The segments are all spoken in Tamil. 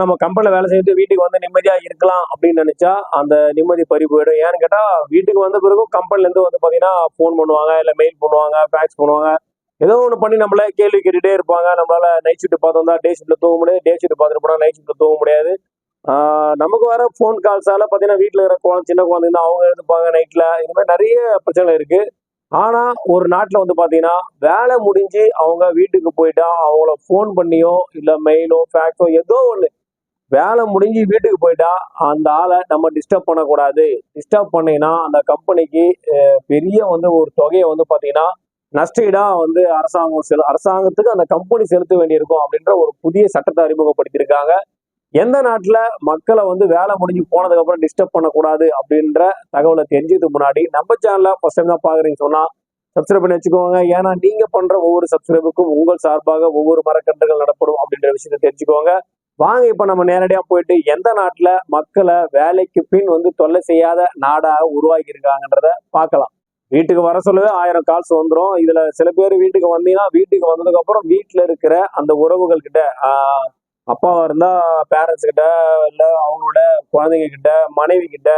நம்ம கம்பெனியில் வேலை செய்து வீட்டுக்கு வந்து நிம்மதியாக இருக்கலாம் அப்படின்னு நினைச்சா அந்த நிம்மதி பறி போயிடும். ஏன்னு கேட்டால் வீட்டுக்கு வந்த பிறகும் கம்பெனிலேருந்து வந்து பார்த்தீங்கன்னா ஃபோன் பண்ணுவாங்க இல்லை மெயில் பண்ணுவாங்க ஃபேக்ஸ் பண்ணுவாங்க. ஏதோ ஒன்று பண்ணி நம்மள கேள்வி கேட்டுட்டே இருப்பாங்க. நம்மளால நைட் ஷிஃப்ட் பார்த்தோம்னா டே ஷிஃப்ட்ல தூங்க முடியாது. டே ஷிஃப்ட் பார்த்துட்டு போனால் நைட் ஷிஃப்ட்ல தூங்க முடியாது. நமக்கு வர ஃபோன் கால்ஸால பார்த்தீங்கன்னா வீட்டில் இருக்கிற குழந்தை சின்ன குழந்தைங்க அவங்க எழுந்துப்பாங்க நைட்டில் இந்த மாதிரி நிறைய பிரச்சனை இருக்கு. ஆனா ஒரு நாட்டில் வந்து பார்த்தீங்கன்னா வேலை முடிஞ்சு அவங்க வீட்டுக்கு போயிட்டா அவங்கள ஃபோன் பண்ணியோ இல்லை மெயிலோ ஃபேக்ஸோ ஏதோ ஒன்று வேலை முடிஞ்சு வீட்டுக்கு போயிட்டா அந்த ஆளை நம்ம டிஸ்டர்ப் பண்ணக்கூடாது. டிஸ்டர்ப் பண்ணீங்கன்னா அந்த கம்பெனிக்கு பெரிய வந்து ஒரு தொகையை வந்து பார்த்தீங்கன்னா நஷ்டஈடா வந்து அரசாங்கம் செலு அரசாங்கத்துக்கு அந்த கம்பெனி செலுத்த வேண்டியிருக்கும் அப்படின்ற ஒரு புதிய சட்டத்தை அறிமுகப்படுத்தியிருக்காங்க. எந்த நாட்டில் மக்களை வந்து வேலை முடிஞ்சு போனதுக்கு அப்புறம் டிஸ்டர்ப் பண்ணக்கூடாது அப்படின்ற தகவலை தெரிஞ்சதுக்கு முன்னாடி நம்ம சேனலில் ஃபர்ஸ்ட் டைம் தான் பார்க்குறீங்க சொன்னா சப்ஸ்கிரைப் பண்ணி வச்சுக்கோங்க. ஏன்னா நீங்க பண்ற ஒவ்வொரு சப்ஸ்கிரைபுக்கும் உங்கள் சார்பாக ஒவ்வொரு மரக்கன்றுகள் நடப்படும் அப்படின்ற விஷயத்தை தெரிஞ்சுக்கோங்க. வாங்க இப்ப நம்ம நேரடியா போயிட்டு எந்த நாட்டுல மக்களை வேலைக்கு பின் வந்து தொல்லை செய்யாத நாடாக உருவாக்கி இருக்காங்கன்றத பார்க்கலாம். வீட்டுக்கு வர சொல்லவே ஆயிரம் கால்ஸ் வந்துடும் இதுல சில பேர் வீட்டுக்கு வந்தீங்கன்னா வீட்டுக்கு வந்ததுக்கு அப்புறம் வீட்டுல இருக்கிற அந்த உறவுகள் கிட்ட ஆஹ், அப்பாவா இருந்தா பேரண்ட்ஸ் கிட்ட இல்ல அவங்களோட குழந்தைங்க கிட்ட மனைவி கிட்ட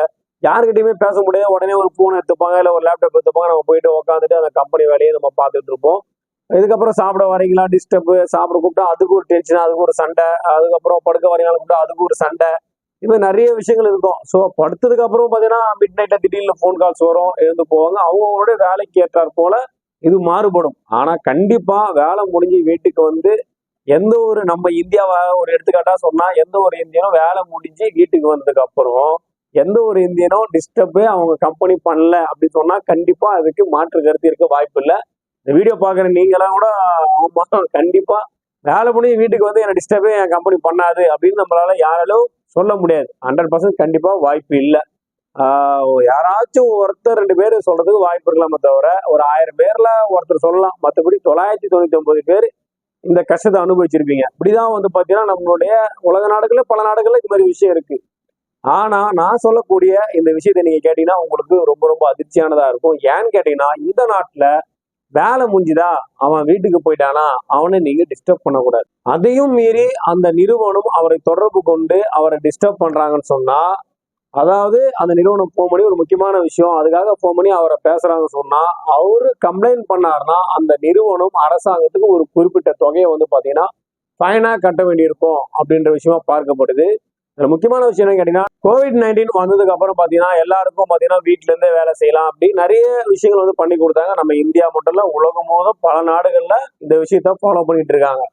யாருக்கிட்டையுமே பேச முடியாது. உடனே ஒரு ஃபோன் எடுத்துப்பாங்க இல்லை ஒரு லேப்டாப் எடுத்துப்பாங்க. நம்ம போயிட்டு உட்காந்துட்டு அந்த கம்பெனி வேலையை நம்ம பார்த்துட்டு இருப்போம். இதுக்கப்புறம் சாப்பிட வரீங்களா? டிஸ்டர்பு சாப்பிட கூப்பிட்டா அதுக்கு ஒரு டென்ஷன் அதுக்கு ஒரு சண்டை. அதுக்கப்புறம் படுக்க வரீங்களா கூப்பிட்டா அதுக்கு ஒரு சண்டை. இது மாதிரி நிறைய விஷயங்கள் இருக்கும். ஸோ படுத்ததுக்கு அப்புறம் பார்த்தீங்கன்னா மிட் நைட்டில் திடீர்னு ஃபோன் கால்ஸ் வரும் எழுந்து போவாங்க. அவங்களோட வேலைக்கு ஏற்றாற் போல இது மாறுபடும். ஆனா கண்டிப்பா வேலை முடிஞ்சு வீட்டுக்கு வந்து எந்த ஒரு நம்ம இந்தியாவை ஒரு எடுத்துக்காட்டா சொன்னா எந்த ஒரு இந்தியனும் வேலை முடிஞ்சு வீட்டுக்கு வந்ததுக்கு அப்புறம் எந்த ஒரு இந்தியனும் டிஸ்டர்பே அவங்க கம்பெனி பண்ணல அப்படின்னு சொன்னா கண்டிப்பா அதுக்கு மாற்று கருத்து இருக்க வாய்ப்பு இல்லை. இந்த வீடியோ பாக்குற நீங்களாம் கூட ஆமா கண்டிப்பா வேலை முடிஞ்சு வீட்டுக்கு வந்து என்ன டிஸ்டர்பே என் கம்பெனி பண்ணாது அப்படின்னு நம்மளால யாராலும் சொல்ல முடியாது. ஹண்ட்ரட் பர்சன்ட் கண்டிப்பா வாய்ப்பு இல்லை. யாராச்சும் ஒருத்தர் ரெண்டு பேர் சொல்றதுக்கு வாய்ப்பு இருக்கலாமே தவிர ஒரு ஆயிரம் பேர்ல ஒருத்தர் சொல்லலாம். மற்றபடி தொள்ளாயிரத்தி தொண்ணூத்தி ஒன்பது பேர் இந்த கஷ்டத்தை அனுபவிச்சிருப்பீங்க. இப்படிதான் வந்து பார்த்தீங்கன்னா நம்மளுடைய உலக நாடுகள்ல பல நாடுகள்ல இது மாதிரி விஷயம் இருக்கு. ஆனா நான் சொல்லக்கூடிய இந்த விஷயத்தை நீங்க கேட்டீங்கன்னா உங்களுக்கு ரொம்ப ரொம்ப அதிர்ச்சியானதா இருக்கும். ஏன்னு கேட்டீங்கன்னா இந்த நாட்டுல வேலை முடிஞ்சுதா? அவன் வீட்டுக்கு போயிட்டானா? அவனை நீங்க டிஸ்டர்ப் பண்ணக்கூடாது. அதையும் மீறி அந்த நிறுவனம் அவரை தொடர்பு கொண்டு அவரை டிஸ்டர்ப் பண்றாங்கன்னு சொன்னா அதாவது அந்த நிறுவனம் ஃபோன் பண்ணி ஒரு முக்கியமான விஷயம். அதுக்காக ஃபோன் பண்ணி அவரை பேசுறாங்கன்னு சொன்னா அவரு கம்ப்ளைண்ட் பண்ணாருன்னா அந்த நிறுவனம் அரசாங்கத்துக்கு ஒரு குறிப்பிட்ட தொகையை வந்து பாத்தீங்கன்னா ஃபைனா கட்ட வேண்டியிருக்கும் அப்படின்ற விஷயமா பார்க்கப்படுது. இதுல முக்கியமான விஷயம் என்னன்னு கேட்டீங்கன்னா கோவிட் நைன்டீன் வந்ததுக்கு அப்புறம் பாத்தீங்கன்னா எல்லாருக்கும் பாத்தீங்கன்னா வீட்டுல இருந்தே வேலை செய்யலாம் அப்படி நிறைய விஷயங்கள் வந்து பண்ணி கொடுத்தாங்க. நம்ம இந்தியா மட்டும் இல்ல உலகம் முழுவதும் பல நாடுகள்ல இந்த விஷயத்த ஃபாலோ பண்ணிட்டு இருக்காங்க.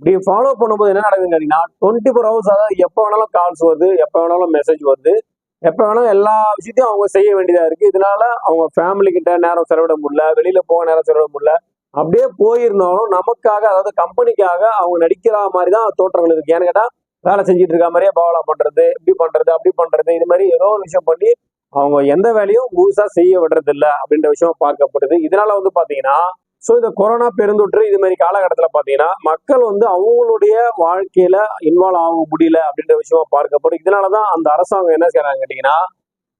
இப்படி ஃபாலோ பண்ணும்போது என்ன நடக்குதுன்னு கேட்டீங்கன்னா டுவெண்ட்டி ஃபோர் ஹவர்ஸ் அதாவது எப்போ வேணாலும் கால்ஸ் வருது எப்போ வேணாலும் மெசேஜ் வருது. எப்போ வேணாலும் எல்லா விஷயத்தையும் அவங்க செய்ய வேண்டியதா இருக்கு. இதனால அவங்க ஃபேமிலி கிட்ட நேரம் செலவிட முடியல வெளியில போக நேரம் செலவிட முடியல. அப்படியே போயிருந்தாலும் நமக்காக அதாவது கம்பெனிக்காக அவங்க நடிக்கிற மாதிரி தான் தோற்றங்கள் இருக்கு. ஏன்னு கேட்டா வேலை செஞ்சுட்டு இருக்க மாதிரியே பாவலா பண்றது இப்படி பண்றது அப்படி பண்றது இது மாதிரி ஏதோ ஒரு விஷயம் பண்ணி அவங்க எந்த வேலையும் முழுசா செய்ய விடுறது இல்லை அப்படின்ற விஷயம் பார்க்கப்படுது. இதனால வந்து பாத்தீங்கன்னா ஸோ இந்த கொரோனா பெருந்தொற்று இது மாதிரி காலகட்டத்தில் பார்த்தீங்கன்னா மக்கள் வந்து அவங்களுடைய வாழ்க்கையில இன்வால்வ் ஆக முடியல அப்படின்ற விஷயமா பார்க்கப்படும் இதனால தான் அந்த அரசாங்கம் என்ன செய்யறாங்க கேட்டிங்கன்னா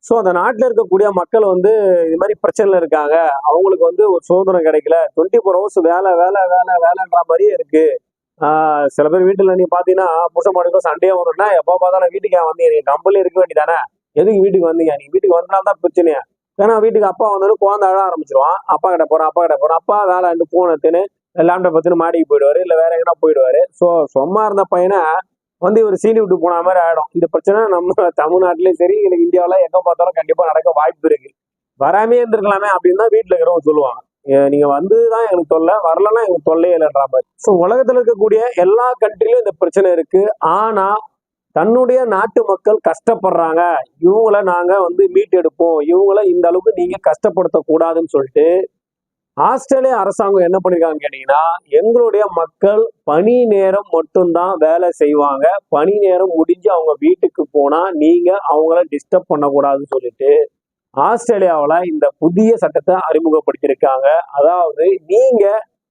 ஸோ அந்த நாட்டில் இருக்கக்கூடிய மக்கள் வந்து இது மாதிரி பிரச்சனையில் இருக்காங்க. அவங்களுக்கு வந்து ஒரு சுதந்திரம் கிடைக்கல. டுவெண்ட்டி ஃபோர் ஹவர்ஸ் வேலை வேலை வேலை வேலைன்ற மாதிரியே இருக்கு. சில பேர் வீட்டில் நீ பார்த்தீங்கன்னா புருஷ மாடுக்கும் சண்டையே வரும்னா எப்போ பார்த்தாலும் வீட்டுக்கு வந்தீங்க. நீங்க கம்பெனி இருக்க வேண்டியதானே எதுக்கு வீட்டுக்கு வந்தீங்க? நீ வீட்டுக்கு வந்தனால தான் பிரச்சனையா. ஏன்னா வீட்டுக்கு அப்பா வந்தாலும் குழந்தை அழ ஆரம்பிச்சிருவான். அப்பா கிட்ட போறான் அப்பா கிட்ட போறான். அப்பா வேலை ரெண்டு போன் லேப்டாப் பத்துன்னு மாடிக்கு போயிடுவாரு இல்லை வேற எங்கன்னா போயிடுவாரு. ஸோ சும்மா இருந்த பையனை வந்து இவர் சீனி விட்டு போன மாதிரி ஆயிடும். இந்த பிரச்சனை நம்ம தமிழ்நாட்டிலயும் சரி இல்லை இந்தியாவில் எங்க பார்த்தாலும் கண்டிப்பா நடக்க வாய்ப்பு இருக்கு. வராமே இருந்திருக்கலாமே அப்படின்னு தான் வீட்டில் இருக்கிறவங்க சொல்லுவாங்க. ஏ, நீங்க வந்துதான் எனக்கு தொல்லை வரலன்னா எனக்கு தொல்லையே இல்லைன்ற மாதிரி. ஸோ உலகத்துல இருக்கக்கூடிய எல்லா கண்ட்ரிலும் இந்த பிரச்சனை இருக்கு. ஆனா தன்னுடைய நாட்டு மக்கள் கஷ்டப்படுறாங்க. இவங்கள நாங்க வந்து மீட்டெடுப்போம். இவங்கள இந்த அளவுக்கு நீங்க கஷ்டப்படுத்த கூடாதுன்னு சொல்லிட்டு ஆஸ்திரேலிய அரசாங்கம் என்ன பண்ணிருக்காங்க கேட்டீங்கன்னா எங்களுடைய மக்கள் பணி நேரம் மட்டும்தான் வேலை செய்வாங்க. பணி நேரம் முடிஞ்சு அவங்க வீட்டுக்கு போனா நீங்க அவங்கள டிஸ்டர்ப் பண்ணக்கூடாதுன்னு சொல்லிட்டு ஆஸ்திரேலியாவில் இந்த புதிய சட்டத்தை அறிமுகப்படுத்தியிருக்காங்க. அதாவது நீங்க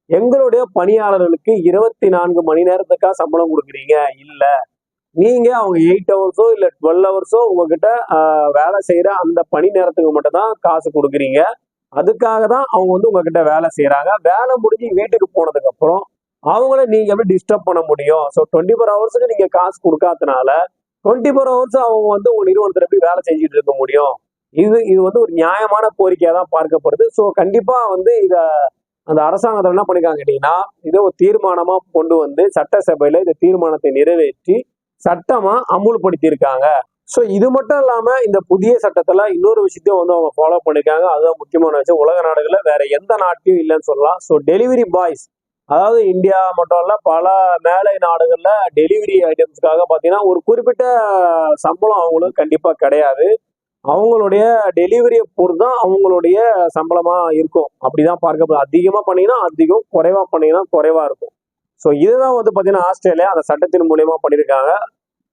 எங்களுடைய பணியாளர்களுக்கு இருபத்தி நான்கு மணி நேரத்துக்கா சம்பளம் கொடுக்குறீங்க. இல்லை. நீங்க அவங்க எயிட் ஹவர்ஸோ இல்ல டுவெல் ஹவர்ஸோ உங்ககிட்ட வேலை செய்யற அந்த பணி நேரத்துக்கு மட்டும் தான் காசு கொடுக்குறீங்க. அதுக்காக தான் அவங்க வந்து உங்ககிட்ட வேலை செய்யறாங்க. வேலை முடிஞ்சு வீட்டுக்கு போனதுக்கு அப்புறம் அவங்கள நீங்க எப்படி டிஸ்டர்ப் பண்ண முடியும்? ஸோ டுவெண்ட்டி ஃபோர் ஹவர்ஸுக்கு நீங்க காசு கொடுக்காதனால டுவெண்ட்டி ஃபோர் ஹவர்ஸ் அவங்க வந்து உங்க நிறுவனத்தில் எப்படி வேலை செஞ்சுட்டு இருக்க முடியும்? இது இது வந்து ஒரு நியாயமான கோரிக்கையா தான் பார்க்கப்படுது. ஸோ கண்டிப்பா வந்து இத அந்த அரசாங்கத்தில் என்ன பண்ணிருக்காங்க கேட்டீங்கன்னா இதை ஒரு தீர்மானமா கொண்டு வந்து சட்டசபையில இந்த தீர்மானத்தை நிறைவேற்றி சட்டமா அமுல்படுத்தியிருக்காங்க. ஸோ இது மட்டும் இல்லாம இந்த புதிய சட்டத்துல இன்னொரு விஷயத்தையும் வந்து அவங்க ஃபாலோ பண்ணிருக்காங்க அதுதான் முக்கியமான விஷயம். உலக நாடுகளில் வேற எந்த நாட்டையும் இல்லைன்னு சொல்லலாம். ஸோ டெலிவரி பாய்ஸ் அதாவது இந்தியா மட்டும் இல்ல பல மேலை நாடுகள்ல டெலிவரி ஐட்டம்ஸ்க்காக பாத்தீங்கன்னா ஒரு குறிப்பிட்ட சம்பளம் அவங்களுக்கு கண்டிப்பா கிடையாது. அவங்களுடைய டெலிவரியை பொறுத்து தான் அவங்களுடைய சம்பளமா இருக்கும். அப்படிதான் பார்க்கப்படும் அதிகமா பண்ணீங்கன்னா அதிகம் குறைவா பண்ணீங்கன்னா குறைவா இருக்கும். ஸோ இதுதான் வந்து பார்த்தீங்கன்னா ஆஸ்திரேலியா அந்த சட்டத்தின் மூலியமா பண்ணியிருக்காங்க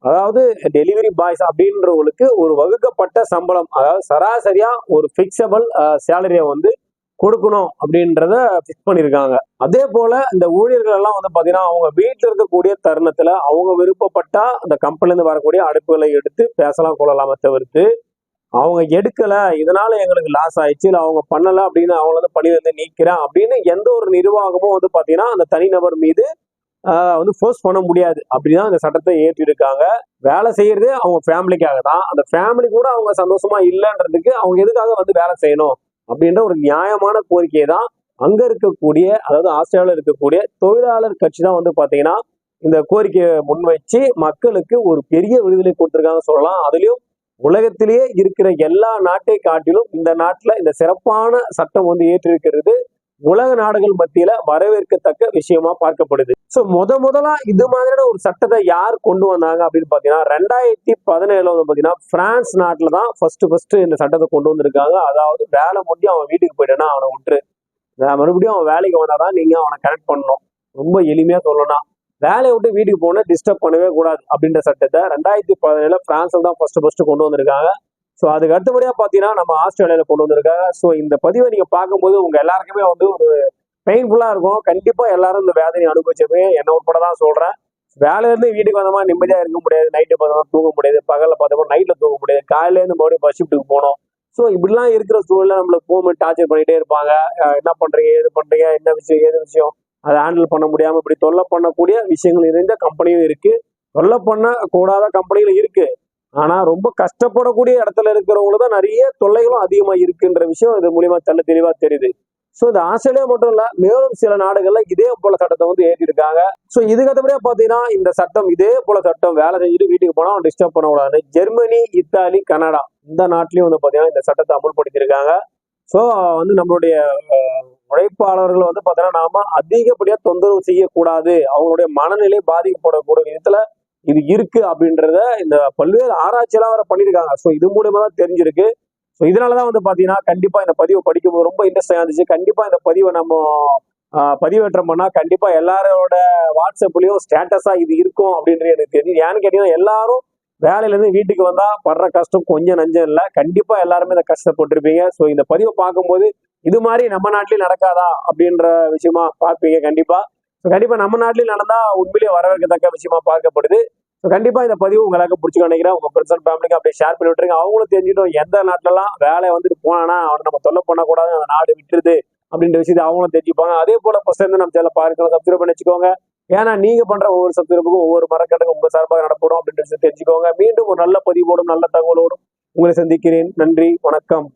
அதாவது டெலிவரி பாய்ஸ் அப்படின்றவங்களுக்கு ஒரு வகுக்கப்பட்ட சம்பளம் அதாவது சராசரியா ஒரு ஃபிக்ஸபிள் சேலரியை வந்து கொடுக்கணும் அப்படின்றத ஃபிக்ஸ் பண்ணியிருக்காங்க அதே போல இந்த ஊழியர்கள் எல்லாம் வந்து பார்த்தீங்கன்னா அவங்க வீட்டில் இருக்கக்கூடிய தருணத்துல அவங்க விருப்பப்பட்டா அந்த கம்பெனிலேருந்து வரக்கூடிய அடுப்புகளை எடுத்து பேசலாம் கொள்ளலாமே தவிர்த்து அவங்க எடுக்கல இதனால எங்களுக்கு லாஸ் ஆயிடுச்சு இல்லை அவங்க பண்ணல அப்படின்னு அவங்கள வந்து பணியில இருந்து நீக்கிறேன் அப்படின்னு எந்த ஒரு நிர்வாகமும் வந்து பாத்தீங்கன்னா அந்த தனிநபர் மீது வந்து ஃபோர்ஸ் பண்ண முடியாது. அப்படிதான் அந்த சட்டத்தை ஏற்றிருக்காங்க வேலை செய்யறது அவங்க ஃபேமிலிக்காக தான். அந்த ஃபேமிலி கூட அவங்க சந்தோஷமா இல்லைன்றதுக்கு அவங்க எதுக்காக வந்து வேலை செய்யணும்? அப்படின்ற ஒரு நியாயமான கோரிக்கையை தான் அங்க இருக்கக்கூடிய அதாவது ஆஸ்திரேலியாவில் இருக்கக்கூடிய தொழிலாளர் கட்சி தான் வந்து பாத்தீங்கன்னா இந்த கோரிக்கையை முன்வைச்சு மக்களுக்கு ஒரு பெரிய விடுதலை கொடுத்துருக்காங்க சொல்லலாம். அதுலயும் உலகத்திலேயே இருக்கிற எல்லா நாட்டை காட்டிலும் இந்த நாட்டில் இந்த சிறப்பான சட்டம் வந்து ஏற்றிருக்கிறது. உலக நாடுகள் மத்தியில வரவேற்கத்தக்க விஷயமா பார்க்கப்படுது. சோ முத முதலா இது மாதிரியான ஒரு சட்டத்தை யார் கொண்டு வந்தாங்க அப்படின்னு பாத்தீங்கன்னா ரெண்டாயிரத்தி பதினேழுல வந்து பாத்தீங்கன்னா பிரான்ஸ் நாட்டுல தான் ஃபர்ஸ்ட் ஃபர்ஸ்ட் இந்த சட்டத்தை கொண்டு வந்திருக்காங்க. அதாவது வேலை முடிஞ்சு அவன் வீட்டுக்கு போயிட்டேன்னா அவனை விட்டுரு. மறுபடியும் அவன் வேலைக்கு வந்தாதான் நீங்க அவனை கனெக்ட் பண்ணணும். ரொம்ப எளிமையா சொல்லணும்னா. வேலையை விட்டு வீட்டுக்கு போனால் டிஸ்டர்ப் பண்ணவே கூடாது அப்படின்ற சட்டத்தை ரெண்டாயிரத்தி பதினேழுல பிரான்ஸில் தான் ஃபர்ஸ்ட் ஃபர்ஸ்ட் கொண்டு வந்திருக்காங்க. ஸோ அதுக்கு அடுத்தபடியாக பார்த்தீங்கன்னா நம்ம ஆஸ்திரேலியாவில் கொண்டு வந்திருக்காங்க. ஸோ இந்த பதிவை நீங்கள் பார்க்கும்போது உங்கள் எல்லாருக்குமே வந்து ஒரு பெயின்ஃபுல்லாக இருக்கும். கண்டிப்பாக எல்லாரும் இந்த வேதனை அனுபவிச்சது என்ன உட்பட தான் சொல்கிறேன் வேலையிலேருந்து வீட்டுக்கு வந்தோமா நிம்மதியாக இருக்க முடியாது. நைட்டு பார்த்தோமா தூங்க முடியாது. பகலில் பார்த்தோமா நைட்டில் தூங்க முடியாது. காலையிலேருந்து மறுபடியும் பஸ் ஷிஃப்ட்டுக்கு போகணும். ஸோ இப்படிலாம் இருக்கிற சூழ்நிலை நம்மளுக்கு போகும்போது டார்ச்சர் பண்ணிகிட்டே இருப்பாங்க. என்ன பண்ணுறீங்க ஏது பண்ணுறீங்க என்ன விஷயம்? ஏது விஷயம்? அதை ஹேண்டில் பண்ண முடியாமல் இப்படி தொல்லை பண்ணக்கூடிய விஷயங்கள் நிறைந்த கம்பெனியும் இருக்குது தொல்லை பண்ண கூடாத கம்பெனிகள் இருக்குது ஆனால் ரொம்ப கஷ்டப்படக்கூடிய இடத்துல இருக்கிறவங்களுக்கு தான் நிறைய தொல்லைகளும் அதிகமாக இருக்குன்ற விஷயம் இது மூலியமா தள்ள தெளிவாக தெரியுது. ஸோ இந்த ஆஸ்திரேலியா மட்டும் இல்லை மேலும் சில நாடுகளில் இதே போல சட்டத்தை வந்து ஏற்றிருக்காங்க. ஸோ இதுக்கு பார்த்தீங்கன்னா இந்த சட்டம் இதே போல சட்டம் வேலை செஞ்சுட்டு வீட்டுக்கு போனால் அவன் டிஸ்டர்ப் பண்ணக்கூடாது ஜெர்மனி இத்தாலி கனடா இந்த நாட்டிலையும் வந்து பார்த்தீங்கன்னா இந்த சட்டத்தை அமல்படுத்தியிருக்காங்க. ஸோ வந்து நம்மளுடைய உழைப்பாளர்கள் வந்து பார்த்தீங்கன்னா நாம அதிகப்படியா தொந்தரவு செய்யக்கூடாது. அவங்களுடைய மனநிலை பாதிக்கப்படக்கூடிய விதத்துல இது இருக்கு அப்படின்றத இந்த பல்வேறு ஆராய்ச்சியெல்லாம் அவரை பண்ணியிருக்காங்க ஸோ இது மூலியமா தான் தெரிஞ்சிருக்கு. ஸோ இதனாலதான் வந்து பாத்தீங்கன்னா கண்டிப்பா இந்த பதிவை படிக்கும்போது ரொம்ப இன்ட்ரெஸ்டாக இருந்துச்சு. கண்டிப்பா இந்த பதிவை நம்ம ஆஹ், பதிவேற்றம் பண்ணா கண்டிப்பா எல்லாரோட வாட்ஸ்அப்லயும் ஸ்டேட்டஸா இது இருக்கும் அப்படின்றது எனக்கு தெரியும் ஏன்னு கேட்டீங்கன்னா எல்லாரும் வேலையிலேருந்து வீட்டுக்கு வந்தா படுற கஷ்டம் கொஞ்சம் நஞ்சம் இல்லை. கண்டிப்பா எல்லாருமே இந்த கஷ்டப்பட்டிருப்பீங்க ஸோ இந்த பதிவை பார்க்கும்போது இது மாதிரி நம்ம நாட்டிலயும் நடக்காதா அப்படின்ற விஷயமா பார்ப்பீங்க கண்டிப்பா. ஸோ கண்டிப்பா நம்ம நாட்டிலயும் நடந்தா உண்மையிலேயே வரவேற்கத்தக்க விஷயமா பார்க்கப்படுது. ஸோ கண்டிப்பா இந்த பதிவு உங்களுக்கு பிடிச்சி நினைக்கிறேன். உங்க ஃப்ரெண்ட்ஸ் அண்ட் ஃபேமிலிக்கு அப்படியே ஷேர் பண்ணி விட்டுருங்க. அவங்களும் தெரிஞ்சுட்டோம் எந்த நாட்டிலலாம் வேலை வந்துட்டு போனானா அவனை நம்ம தொல்லை பண்ணக்கூடாது அந்த நாடு விட்டுருது அப்படின்ற விஷயத்தை அவங்களும் தெரிஞ்சுப்பாங்க. அதே போல ஃபர்ஸ்ட் நம்ம சேனல் பாருங்க. சப்ஸ்கிரைப் பண்ணி வச்சுக்கோங்க. ஏன்னா நீங்க பண்ற ஒவ்வொரு சப்ஸ்கிரைபுக்கும் ஒவ்வொரு மரக்கட்டங்க உங்க சார்பாக நடப்படும் அப்படின்றது தெரிஞ்சுக்கோங்க. மீண்டும் ஒரு நல்ல பதிவோடும் நல்ல தகவலோடும் உங்களை சந்திக்கிறேன். நன்றி வணக்கம்.